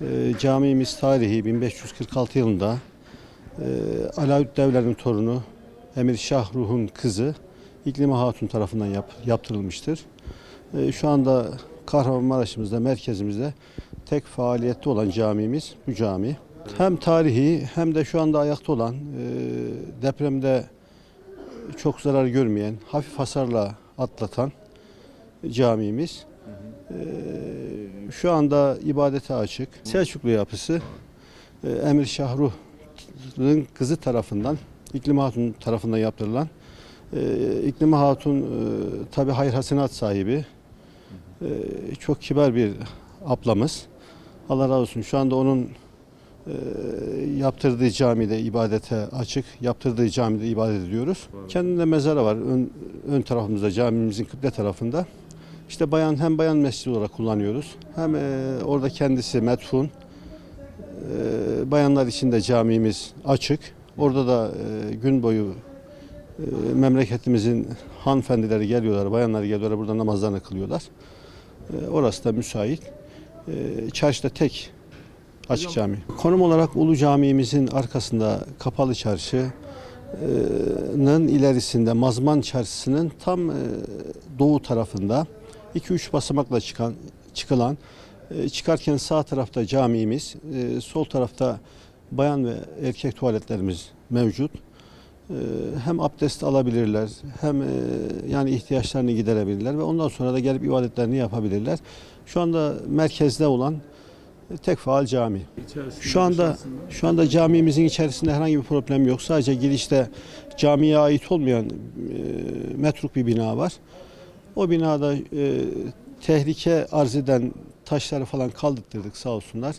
E, camimiz tarihi 1546 yılında e, Alaüddin Devler'in torunu Emir Şah Ruh'un kızı İklime Hatun tarafından yap, yaptırılmıştır. E, şu anda Kahramanmaraş'ımızda, merkezimizde tek faaliyette olan camimiz bu cami. Hem tarihi hem de şu anda ayakta olan e, depremde çok zarar görmeyen, hafif hasarla atlatan camimiz. E, şu anda ibadete açık. Selçuklu yapısı e, Emir Şahruh'un kızı tarafından, İklim Hatun tarafından yaptırılan e, İklim Hatun e, tabi hayır hasenat sahibi. Çok kibar bir ablamız. Allah razı olsun. Şu anda onun yaptırdığı camide ibadete açık, yaptırdığı camide ibadet ediyoruz. Kendinde mezarı var ön, ön tarafımızda, camimizin kıble tarafında. İşte bayan hem bayan mescidi olarak kullanıyoruz. Hem e, orada kendisi metfun. E, bayanlar için de camimiz açık. Orada da e, gün boyu e, memleketimizin hanımefendileri geliyorlar, bayanlar geliyorlar, burada namazlarını kılıyorlar. E, orası da müsait. E, çarşıda tek açık cami. Konum olarak Ulu Camimizin arkasında Kapalı Çarşı'nın ilerisinde Mazman Çarşısı'nın tam doğu tarafında 2-3 basamakla çıkan çıkılan e, çıkarken sağ tarafta camimiz, e, sol tarafta bayan ve erkek tuvaletlerimiz mevcut. E, Hem abdest alabilirler, hem e, yani ihtiyaçlarını giderebilirler ve ondan sonra da gelip ibadetlerini yapabilirler. Şu anda merkezde olan tek faal cami. İçerisinde, Şu anda dışarısında. şu anda camimizin içerisinde herhangi bir problem yok. Sadece girişte camiye ait olmayan e, metruk bir bina var. O binada e, tehlike arz eden taşları falan kaldırttırdık sağ olsunlar.